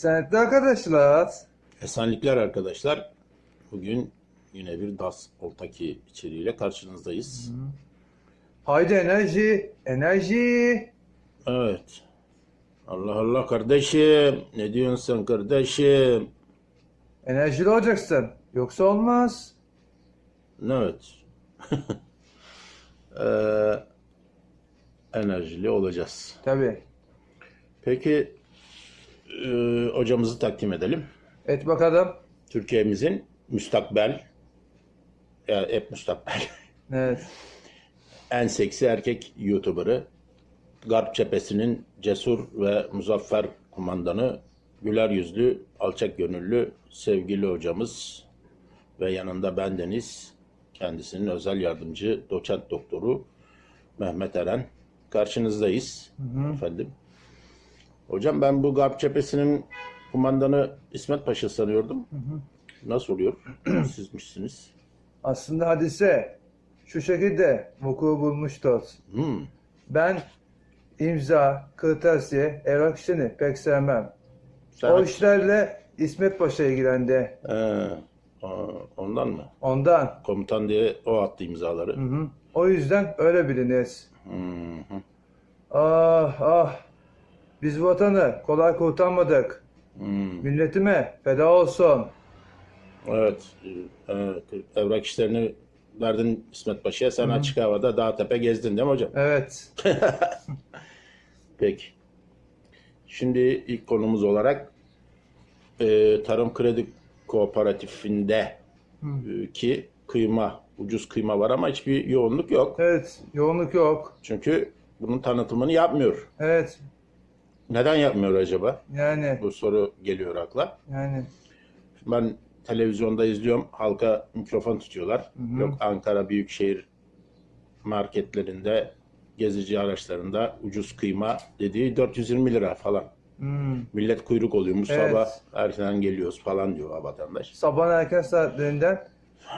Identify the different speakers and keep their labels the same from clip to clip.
Speaker 1: Esenlikli arkadaşlar.
Speaker 2: Esenlikler arkadaşlar. Bugün yine bir DAS Oltaki içeriğiyle karşınızdayız.
Speaker 1: Haydi enerji, enerji.
Speaker 2: Evet. Allah Allah kardeşim. Ne diyorsun sen kardeşim?
Speaker 1: Enerjili olacaksın. Yoksa olmaz.
Speaker 2: Evet. Ee, enerjili olacağız.
Speaker 1: Tabii.
Speaker 2: Peki e, hocamızı takdim edelim.
Speaker 1: Et bakalım.
Speaker 2: Türkiye'mizin müstakbel, ya hep müstakbel,
Speaker 1: Evet.
Speaker 2: en seksi erkek YouTuber'ı, Garp cephesinin cesur ve muzaffer kumandanı, güler yüzlü, alçak gönüllü sevgili hocamız ve yanında bendeniz, kendisinin özel yardımcı doçent doktoru Mehmet Eren. Karşınızdayız efendim. Hocam ben bu Garp cephesinin kumandanı İsmet Paşa sanıyordum. Nasıl oluyor? Sizmişsiniz.
Speaker 1: Aslında hadise şu şekilde vuku bulmuştur.
Speaker 2: Hmm.
Speaker 1: Ben imza, kırtasiye, evrak işlerini pek sevmem.
Speaker 2: Sen
Speaker 1: O işlerle İsmet Paşa ilgilendi.
Speaker 2: Ee, ondan mı?
Speaker 1: Ondan.
Speaker 2: Komutan diye o attı imzaları.
Speaker 1: Hı hı. O yüzden öyle biliniz.
Speaker 2: Hı hı.
Speaker 1: Ah ah. Biz vatanı kolay kurtarmadık.
Speaker 2: Hmm.
Speaker 1: Milletime feda olsun.
Speaker 2: Evet. e, evet. Evrak işlerini verdin İsmet Paşa'ya. Sen açık havada dağ tepe gezdin değil mi hocam?
Speaker 1: Evet.
Speaker 2: Peki. Şimdi ilk konumuz olarak e, Tarım Kredi Kooperatifinde e, ki kıyma, ucuz kıyma var ama hiçbir yoğunluk yok.
Speaker 1: Evet. Yoğunluk yok.
Speaker 2: Çünkü bunun tanıtımını yapmıyor.
Speaker 1: Evet.
Speaker 2: Neden yapmıyor acaba?
Speaker 1: Yani.
Speaker 2: Bu soru geliyor akla.
Speaker 1: Yani.
Speaker 2: Ben televizyonda izliyorum. Halka mikrofon tutuyorlar. Yok Ankara Büyükşehir marketlerinde, gezici araçlarında ucuz kıyma dediği 420 lira falan.
Speaker 1: Hmm.
Speaker 2: Millet kuyruk oluyor. Bu
Speaker 1: Evet.
Speaker 2: sabah erkenden geliyoruz falan diyor vatandaş.
Speaker 1: Sabah erken saatlerinden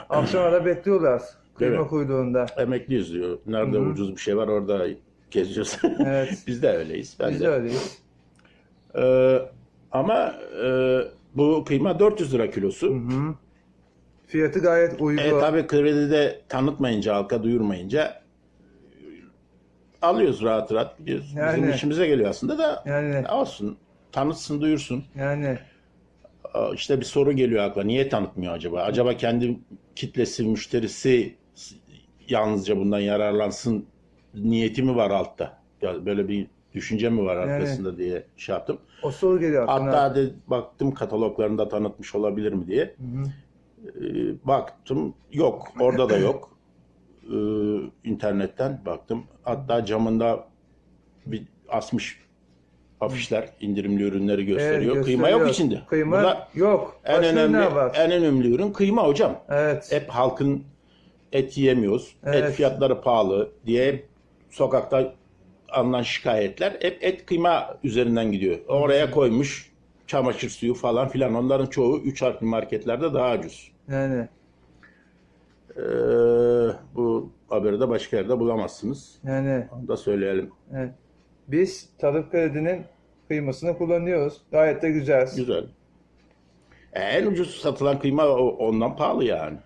Speaker 1: akşama da bekliyorlar. Kıyma
Speaker 2: Evet.
Speaker 1: kuyruğunda.
Speaker 2: Emekliyiz diyor. Nerede ucuz bir şey var orada geziyoruz.
Speaker 1: Evet.
Speaker 2: Biz de öyleyiz. Ben
Speaker 1: Biz
Speaker 2: de.
Speaker 1: de öyleyiz.
Speaker 2: Ee, ama e, bu kıyma 400 lira kilosu.
Speaker 1: Hı. Fiyatı gayet uygun.
Speaker 2: E tabi kredide tanıtmayınca, halka duyurmayınca e, alıyoruz rahat rahat gidiyoruz. Bizim
Speaker 1: Yani.
Speaker 2: işimize geliyor aslında da
Speaker 1: Yani.
Speaker 2: olsun. Tanıtsın, duyursun.
Speaker 1: Yani.
Speaker 2: İşte bir soru geliyor akla. Niye tanıtmıyor acaba? Acaba kendi kitlesi, müşterisi yalnızca bundan yararlansın niyeti mi var altta? Ya böyle bir düşünce mi var arkasında diye şey yaptım.
Speaker 1: O soru geliyor aklına.
Speaker 2: Hatta de, baktım kataloglarında tanıtmış olabilir mi diye. Ee, baktım yok. Orada da yok. Ee, internetten baktım. Hatta camında bir asmış afişler, indirimli ürünleri gösteriyor.
Speaker 1: Evet,
Speaker 2: Kıyma yok
Speaker 1: gösteriyor.
Speaker 2: içinde.
Speaker 1: Kıyma
Speaker 2: Burada
Speaker 1: yok.
Speaker 2: en
Speaker 1: Başka
Speaker 2: önemli
Speaker 1: ne var?
Speaker 2: en önemli ürün kıyma hocam.
Speaker 1: Evet.
Speaker 2: Hep halkın et yiyemiyoruz.
Speaker 1: Evet.
Speaker 2: Et fiyatları pahalı diye sokakta alınan şikayetler hep et kıyma üzerinden gidiyor. Oraya koymuş çamaşır suyu falan filan. Onların çoğu 3 harfli marketlerde daha ucuz.
Speaker 1: Yani.
Speaker 2: Ee, bu haberi de başka yerde bulamazsınız.
Speaker 1: Yani.
Speaker 2: Onu da söyleyelim.
Speaker 1: evet. Biz tarım kredinin kıymasını kullanıyoruz. Gayet de güzel.
Speaker 2: Güzel. E, En ucuz satılan kıyma ondan pahalı yani.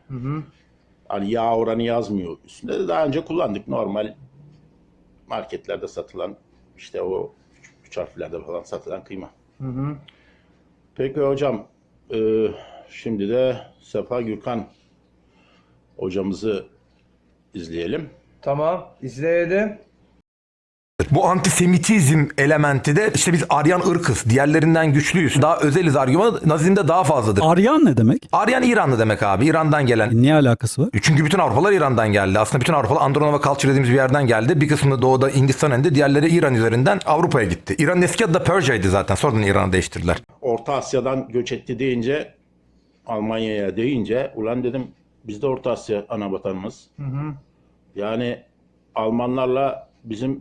Speaker 2: Hani yağ oranı yazmıyor üstünde de daha önce kullandık. Normal marketlerde satılan işte o üç harflerde falan satılan kıyma.
Speaker 1: Hı hı.
Speaker 2: Peki hocam e, şimdi de Sefa Gürkan hocamızı izleyelim.
Speaker 1: Tamam. izleyelim.
Speaker 3: Bu antisemitizm elementi de işte biz Aryan ırkız, diğerlerinden güçlüyüz. Daha özeliz argümanı Nazizmde daha fazladır.
Speaker 4: Aryan ne demek?
Speaker 3: Aryan İranlı demek abi, İran'dan gelen.
Speaker 4: Ne alakası var?
Speaker 3: Çünkü bütün Avrupalar İran'dan geldi. Aslında bütün Avrupalı Andronova Culture dediğimiz bir yerden geldi. Bir kısmı doğuda Hindistan indi, diğerleri İran üzerinden Avrupa'ya gitti. İran'ın eski adı da Persia'ydı zaten. Sonradan İran'a değiştirdiler.
Speaker 2: Orta Asya'dan göç etti deyince Almanya'ya deyince ulan dedim biz de Orta Asya ana vatanımız. Yani Almanlarla bizim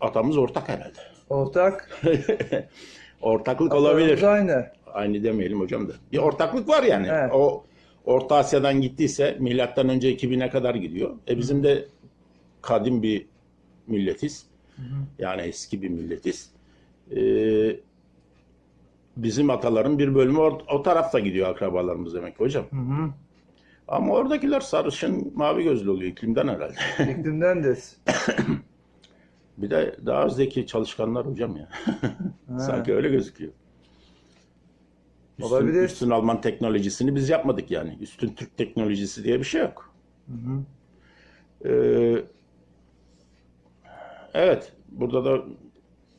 Speaker 2: atamız ortak herhalde.
Speaker 1: Ortak.
Speaker 2: Ortaklık olabilir.
Speaker 1: Atalarımız aynı.
Speaker 2: Aynı demeyelim hocam da. Bir ortaklık var yani.
Speaker 1: Evet.
Speaker 2: O Orta Asya'dan gittiyse milattan önce 2000'e kadar gidiyor. E bizim de kadim bir milletiz. Yani eski bir milletiz. Ee, bizim ataların bir bölümü o, o tarafta gidiyor akrabalarımız demek hocam.
Speaker 1: Hı hı.
Speaker 2: Ama oradakiler sarışın mavi gözlü oluyor iklimden herhalde.
Speaker 1: İklimden de.
Speaker 2: bir de daha zeki çalışkanlar hocam ya. Sanki öyle gözüküyor. Üstün,
Speaker 1: Olabilir.
Speaker 2: üstün Alman teknolojisini biz yapmadık yani. Üstün Türk teknolojisi diye bir şey yok. Ee, evet, burada da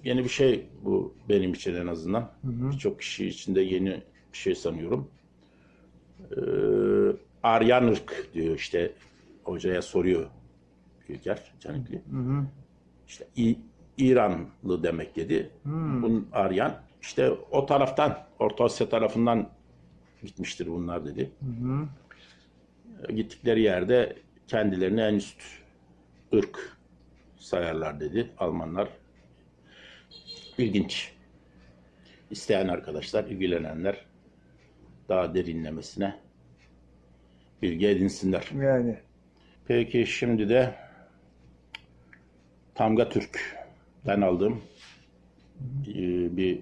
Speaker 2: yeni bir şey bu benim için en azından. Birçok kişi için de yeni bir şey sanıyorum. Ee, Aryan ırk diyor işte hocaya soruyor Büyüker Canikli. İşte İranlı demek dedi. Bunun Aryan işte o taraftan Orta Asya tarafından gitmiştir bunlar dedi. Gittikleri yerde kendilerini en üst ırk sayarlar dedi Almanlar. İlginç. İsteyen arkadaşlar, ilgilenenler daha derinlemesine bilgi edinsinler.
Speaker 1: Yani.
Speaker 2: Peki şimdi de Tamga Türk'ten aldığım e, bir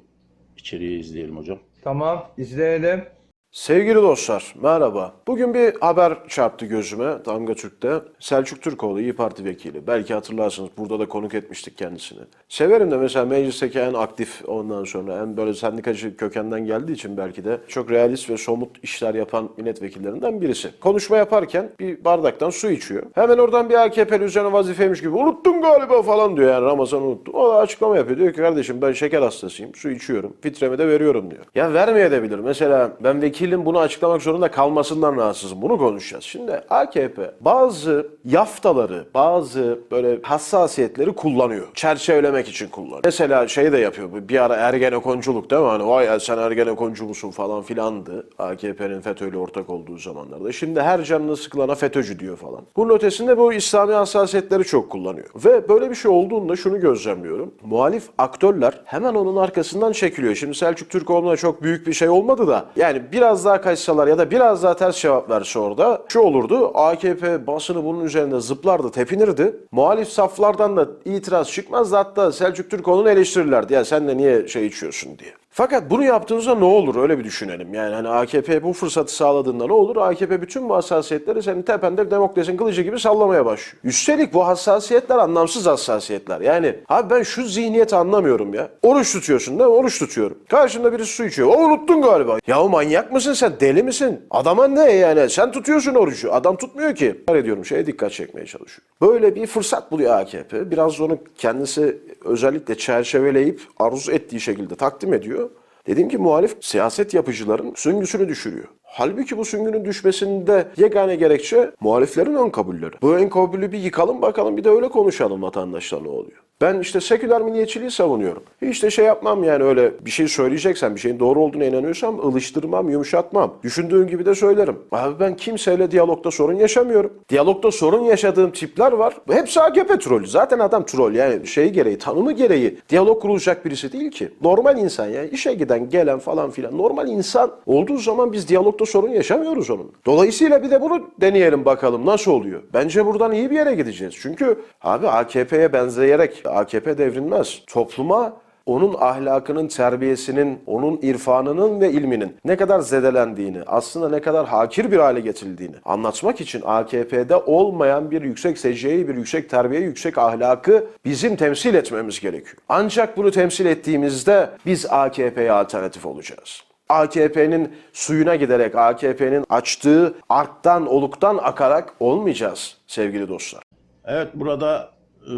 Speaker 2: içeriği izleyelim hocam.
Speaker 1: Tamam. izleyelim.
Speaker 4: Sevgili dostlar, merhaba. Bugün bir haber çarptı gözüme Damga Türk'te. Selçuk Türkoğlu İyi Parti vekili. Belki hatırlarsınız burada da konuk etmiştik kendisini. Severim de mesela meclisteki en aktif ondan sonra en böyle sendikacı kökenden geldiği için belki de çok realist ve somut işler yapan milletvekillerinden birisi. Konuşma yaparken bir bardaktan su içiyor. Hemen oradan bir AKP'li üzerine vazifeymiş gibi unuttun galiba falan diyor yani Ramazan unuttu. O da açıklama yapıyor. Diyor ki kardeşim ben şeker hastasıyım. Su içiyorum. Fitremi de veriyorum diyor. Ya vermeyebilir. Mesela ben vekilin bunu açıklamak zorunda kalmasından rahatsızım. Bunu konuşacağız. Şimdi AKP bazı yaftaları, bazı böyle hassasiyetleri kullanıyor. Çerçevelemek için kullanıyor. Mesela şey de yapıyor. Bir ara Ergenekonculuk değil mi? Hani vay sen Ergenekoncu musun falan filandı. AKP'nin FETÖ'yle ortak olduğu zamanlarda. Şimdi her canını sıkılana FETÖ'cü diyor falan. Bunun ötesinde bu İslami hassasiyetleri çok kullanıyor. Ve böyle bir şey olduğunda şunu gözlemliyorum. Muhalif aktörler hemen onun arkasından çekiliyor. Şimdi Selçuk Türkoğlu'na çok büyük bir şey olmadı da yani biraz daha kaçsalar ya da biraz daha ters cevap verse orada şu olurdu. AKP basını bunun üzerinde zıplardı, tepinirdi. Muhalif saflardan da itiraz çıkmazdı. Hatta Selçuk Türkoğlu'nu eleştirirlerdi. Ya sen de niye şey içiyorsun diye. Fakat bunu yaptığınızda ne olur öyle bir düşünelim. Yani hani AKP bu fırsatı sağladığında ne olur? AKP bütün bu hassasiyetleri senin tepende demokrasinin kılıcı gibi sallamaya başlıyor. Üstelik bu hassasiyetler anlamsız hassasiyetler. Yani abi ben şu zihniyeti anlamıyorum ya. Oruç tutuyorsun da oruç tutuyorum. Karşında birisi su içiyor. O unuttun galiba. Ya manyak mısın sen? Deli misin? Adama ne yani? Sen tutuyorsun orucu. Adam tutmuyor ki. Var ediyorum şeye dikkat çekmeye çalışıyor. Böyle bir fırsat buluyor AKP. Biraz onu kendisi özellikle çerçeveleyip arzu ettiği şekilde takdim ediyor. Dediğim ki muhalif siyaset yapıcıların süngüsünü düşürüyor. Halbuki bu süngünün düşmesinde yegane gerekçe muhaliflerin ön kabulleri. Bu ön kabulü bir yıkalım bakalım bir de öyle konuşalım vatandaşlar ne oluyor. Ben işte seküler milliyetçiliği savunuyorum. Hiç de şey yapmam yani öyle bir şey söyleyeceksen, bir şeyin doğru olduğuna inanıyorsam ılıştırmam, yumuşatmam. Düşündüğüm gibi de söylerim. Abi ben kimseyle diyalogda sorun yaşamıyorum. Diyalogda sorun yaşadığım tipler var. Hepsi AKP trolü. Zaten adam troll yani şey gereği, tanımı gereği diyalog kurulacak birisi değil ki. Normal insan yani işe giden, gelen falan filan. Normal insan olduğu zaman biz diyalogda sorun yaşamıyoruz onun. Dolayısıyla bir de bunu deneyelim bakalım nasıl oluyor. Bence buradan iyi bir yere gideceğiz. Çünkü abi AKP'ye benzeyerek AKP devrilmez. Topluma onun ahlakının, terbiyesinin, onun irfanının ve ilminin ne kadar zedelendiğini, aslında ne kadar hakir bir hale getirildiğini anlatmak için AKP'de olmayan bir yüksek secdeyi, bir yüksek terbiye, yüksek ahlakı bizim temsil etmemiz gerekiyor. Ancak bunu temsil ettiğimizde biz AKP'ye alternatif olacağız. AKP'nin suyuna giderek, AKP'nin açtığı arktan, oluktan akarak olmayacağız sevgili dostlar.
Speaker 2: Evet burada e,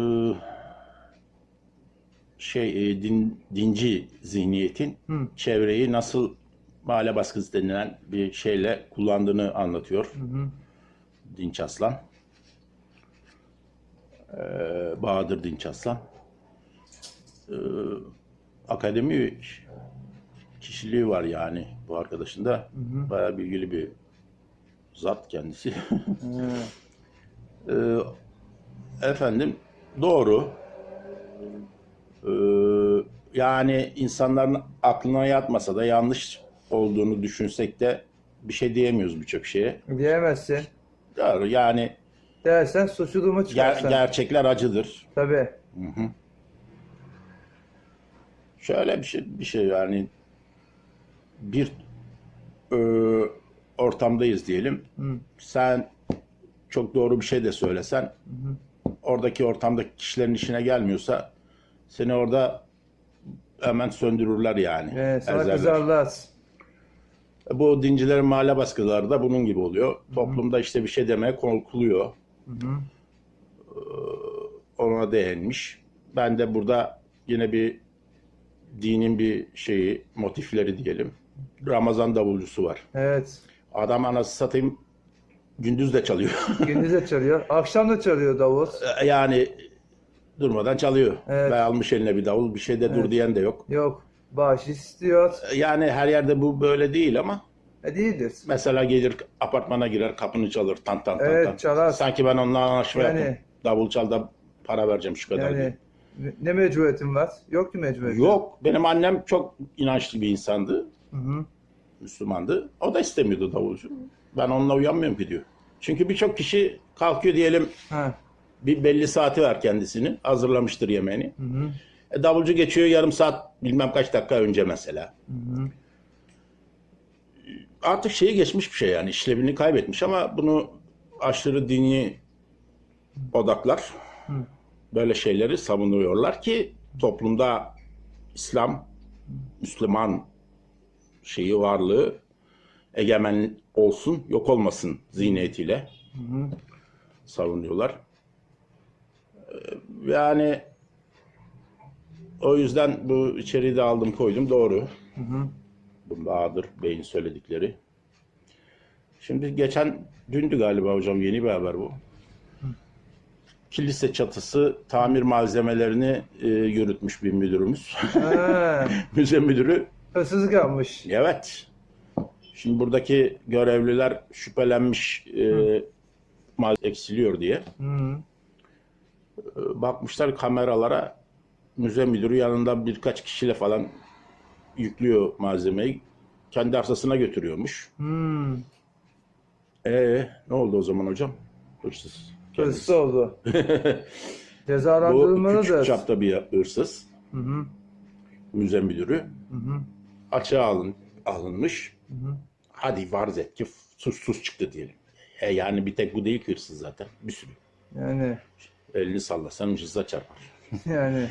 Speaker 2: şey e, din, dinci zihniyetin çevreyi nasıl mahalle baskısı denilen bir şeyle kullandığını anlatıyor. Dinç Aslan. E, Bahadır Dinç Aslan. E, akademi kişiliği var yani bu arkadaşın da. Bayağı bilgili bir zat kendisi. E, efendim doğru. Ee, yani insanların aklına yatmasa da yanlış olduğunu düşünsek de bir şey diyemiyoruz birçok şeye.
Speaker 1: Diyemezsin.
Speaker 2: Doğru yani
Speaker 1: Dersen suçluluğumu
Speaker 2: ger-
Speaker 1: çıkarsan.
Speaker 2: gerçekler acıdır.
Speaker 1: Tabii.
Speaker 2: Şöyle bir şey bir şey yani bir e, ortamdayız diyelim. Sen çok doğru bir şey de söylesen oradaki ortamdaki kişilerin işine gelmiyorsa seni orada hemen söndürürler yani.
Speaker 1: Evet, sana
Speaker 2: ezerler.
Speaker 1: kızarlar.
Speaker 2: Bu dincilerin mahalle baskıları da bunun gibi oluyor. Toplumda işte bir şey demeye korkuluyor. Ee, Ona değinmiş. Ben de burada yine bir dinin bir şeyi, motifleri diyelim. Ramazan davulcusu var.
Speaker 1: Evet.
Speaker 2: Adam anası satayım gündüz de çalıyor.
Speaker 1: Gündüz de çalıyor. Akşam da çalıyor davul.
Speaker 2: yani durmadan çalıyor.
Speaker 1: Evet.
Speaker 2: Ve almış eline bir davul. Bir şeyde dur diyen de yok.
Speaker 1: Yok. Bahşiş istiyor.
Speaker 2: Yani her yerde bu böyle değil ama
Speaker 1: E değildir.
Speaker 2: Mesela gelir apartmana girer kapını çalır tan tan tan
Speaker 1: Evet,
Speaker 2: tan.
Speaker 1: çalar.
Speaker 2: Sanki ben onunla anlaşma
Speaker 1: Yani-
Speaker 2: yaptım. Davul çal da para vereceğim şu kadar.
Speaker 1: Yani
Speaker 2: diye.
Speaker 1: ne- ne mecburiyetin var? Yok ki mecburiyetin.
Speaker 2: Yok benim annem çok inançlı bir insandı.
Speaker 1: Hı hı.
Speaker 2: Müslümandı. O da istemiyordu davulcu. Ben onunla uyanmıyorum ki diyor. Çünkü birçok kişi kalkıyor diyelim
Speaker 1: Ha.
Speaker 2: Bir belli saati var kendisinin. Hazırlamıştır yemeğini.
Speaker 1: Hı hı.
Speaker 2: E, davulcu geçiyor yarım saat bilmem kaç dakika önce mesela. Artık şeyi geçmiş bir şey yani işlevini kaybetmiş ama bunu aşırı dini odaklar böyle şeyleri savunuyorlar ki toplumda İslam, Müslüman şeyi varlığı egemen olsun, yok olmasın zihniyetiyle savunuyorlar. Yani o yüzden bu içeriği de aldım koydum doğru. Bu Bahadır Bey'in söyledikleri. Şimdi geçen dündü galiba hocam yeni bir haber bu. Kilise çatısı tamir malzemelerini e, yürütmüş bir müdürümüz. Müze müdürü
Speaker 1: Hırsızlık yapmış.
Speaker 2: Evet. Şimdi buradaki görevliler şüphelenmiş e, mal eksiliyor diye.
Speaker 1: Hı.
Speaker 2: E, Bakmışlar kameralara müze müdürü yanında birkaç kişiyle falan yüklüyor malzemeyi. Kendi arsasına götürüyormuş.
Speaker 1: Hı.
Speaker 2: E ne oldu o zaman hocam? Hırsız.
Speaker 1: Hırsız
Speaker 2: Kendisi.
Speaker 1: oldu.
Speaker 2: Bu küçük çapta bir hırsız.
Speaker 1: Hı hı.
Speaker 2: Müze müdürü.
Speaker 1: Hı hı.
Speaker 2: Açığa alın, alınmış. Hadi varz et ki suçsuz çıktı diyelim. E yani bir tek bu değil ki hırsız zaten. Bir sürü.
Speaker 1: Yani
Speaker 2: Elini sallasan hırsıza çarpar.
Speaker 1: yani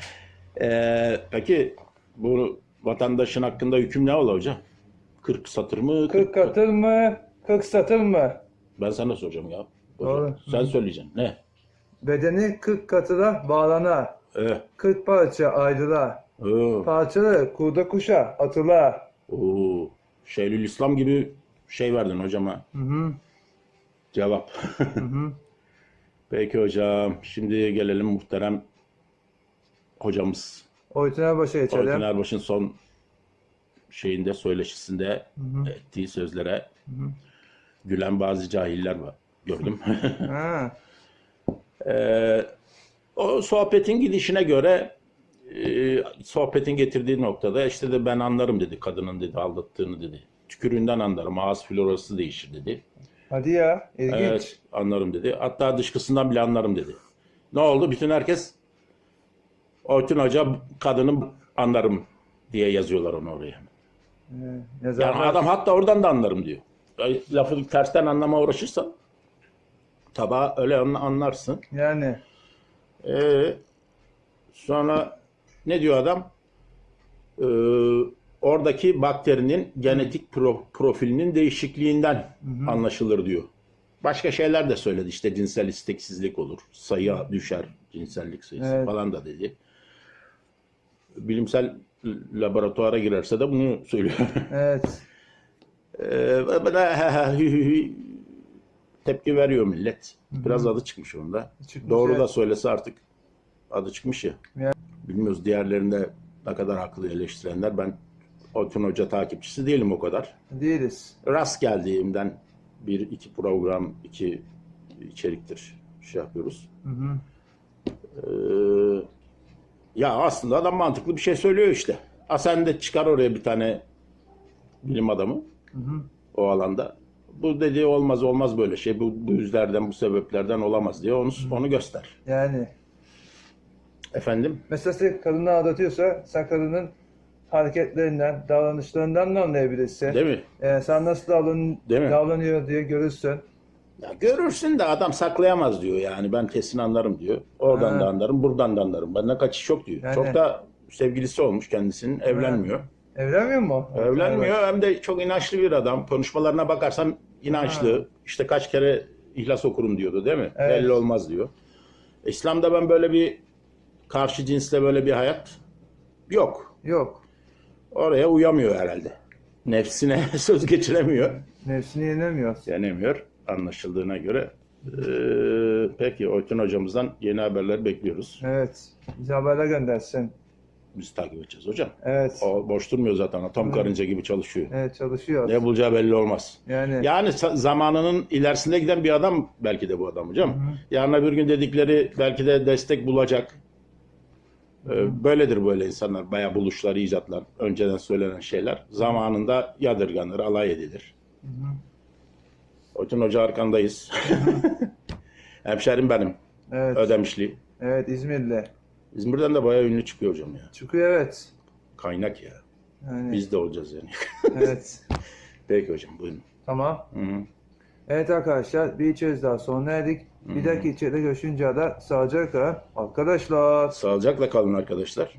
Speaker 2: Ee, peki bu vatandaşın hakkında hüküm ne olur hocam? 40 satır mı?
Speaker 1: 40 katır mı? 40 satır mı?
Speaker 2: Ben sana soracağım ya.
Speaker 1: Doğru.
Speaker 2: Sen söyleyeceksin. Ne?
Speaker 1: Bedeni 40 katıra bağlana.
Speaker 2: Ee,
Speaker 1: 40 parça ayrıla.
Speaker 2: oo,
Speaker 1: Parçaları kurda kuşa atıla.
Speaker 2: oo, Şeyhül İslam gibi şey verdin hocama.
Speaker 1: Hı hı.
Speaker 2: Cevap.
Speaker 1: Hı hı.
Speaker 2: Peki hocam. Şimdi gelelim muhterem hocamız.
Speaker 1: Oytuna başa
Speaker 2: Orkin
Speaker 1: geçelim.
Speaker 2: Erbaş'ın son şeyinde söyleşisinde ettiği sözlere gülen bazı cahiller var. Gördüm.
Speaker 1: Ha.
Speaker 2: Ee, o sohbetin gidişine göre e, sohbetin getirdiği noktada işte de ben anlarım dedi kadının dedi aldattığını dedi. Tükürüğünden anlarım ağız florası değişir dedi.
Speaker 1: Hadi ya. ilginç.
Speaker 2: Evet anlarım dedi. Hatta dışkısından bile anlarım dedi. Ne oldu? Bütün herkes Orçun Hoca kadının anlarım diye yazıyorlar onu oraya.
Speaker 1: Ee,
Speaker 2: Yani
Speaker 1: yazarlar-
Speaker 2: adam hatta oradan da anlarım diyor. Yani Lafı tersten anlama uğraşırsan tabağı öyle anla- anlarsın.
Speaker 1: Yani
Speaker 2: Ee, sonra ne diyor adam? Ee, oradaki bakterinin genetik pro- profilinin değişikliğinden anlaşılır diyor. Başka şeyler de söyledi işte cinsel isteksizlik olur, sayı düşer, cinsellik sayısı
Speaker 1: Evet.
Speaker 2: falan da dedi. Bilimsel laboratuvara girerse de bunu söylüyor.
Speaker 1: evet.
Speaker 2: Ee, tepki veriyor millet. Biraz adı çıkmış onda.
Speaker 1: Çıkmış,
Speaker 2: Doğru
Speaker 1: evet.
Speaker 2: da söylese artık adı çıkmış ya.
Speaker 1: Ya.
Speaker 2: Bilmiyoruz diğerlerinde ne kadar haklı eleştirenler. Ben Orkun Hoca takipçisi değilim o kadar.
Speaker 1: Değiliz.
Speaker 2: Rast geldiğimden bir iki program, iki içeriktir şey yapıyoruz.
Speaker 1: Hı hı.
Speaker 2: Ee, ya aslında adam mantıklı bir şey söylüyor işte. Ha sen de çıkar oraya bir tane bilim adamı o alanda. Bu dediği olmaz olmaz böyle şey. Bu, bu yüzlerden bu sebeplerden olamaz diye onu onu göster.
Speaker 1: Yani
Speaker 2: Efendim?
Speaker 1: mesela kadını aldatıyorsa sen kadının hareketlerinden, davranışlarından da anlayabilirsin.
Speaker 2: Değil mi?
Speaker 1: Ee, sen nasıl davran
Speaker 2: Değil mi?
Speaker 1: davranıyor diye görürsün.
Speaker 2: Ya görürsün de adam saklayamaz diyor yani ben kesin anlarım diyor. Oradan
Speaker 1: Ha.
Speaker 2: da anlarım, buradan da anlarım. Benden kaçış yok diyor.
Speaker 1: Yani-
Speaker 2: Çok da sevgilisi olmuş kendisinin, evlenmiyor.
Speaker 1: Evlenmiyor mu?
Speaker 2: Evlenmiyor hem de çok inançlı bir adam. Konuşmalarına bakarsan inançlı. İşte kaç kere ihlas okurum diyordu değil mi?
Speaker 1: Evet.
Speaker 2: Belli olmaz diyor. İslam'da ben böyle bir karşı cinsle böyle bir hayat yok.
Speaker 1: Yok.
Speaker 2: Oraya uyamıyor herhalde. Nefsine söz geçiremiyor.
Speaker 1: Nefsini yenemiyor.
Speaker 2: Yenemiyor anlaşıldığına göre. Ee, peki Oytun hocamızdan yeni haberler bekliyoruz.
Speaker 1: Evet. Bize haberler göndersin.
Speaker 2: Biz takip edeceğiz hocam.
Speaker 1: Evet.
Speaker 2: O boş durmuyor zaten. Atom karınca gibi çalışıyor.
Speaker 1: Evet çalışıyor.
Speaker 2: Ne bulacağı belli olmaz.
Speaker 1: Yani
Speaker 2: Yani sa- zamanının ilerisinde giden bir adam belki de bu adam hocam. Yarın bir gün dedikleri belki de destek bulacak. Ee, Böyledir böyle insanlar. Bayağı buluşlar, icatlar, önceden söylenen şeyler. Zamanında yadırganır, alay edilir. Oytun Hoca arkandayız. Hemşerim benim.
Speaker 1: evet.
Speaker 2: Ödemişli.
Speaker 1: Evet İzmirli.
Speaker 2: İzmir'den de bayağı ünlü çıkıyor hocam ya.
Speaker 1: Çıkıyor evet.
Speaker 2: Kaynak ya.
Speaker 1: Yani,
Speaker 2: Biz de olacağız yani.
Speaker 1: evet.
Speaker 2: Peki hocam buyurun.
Speaker 1: Tamam.
Speaker 2: Hı hı.
Speaker 1: Evet arkadaşlar bir içeriz daha sona erdik. Bir dahaki içeride görüşünce de sağlıcakla arkadaşlar.
Speaker 2: Sağlıcakla kalın arkadaşlar.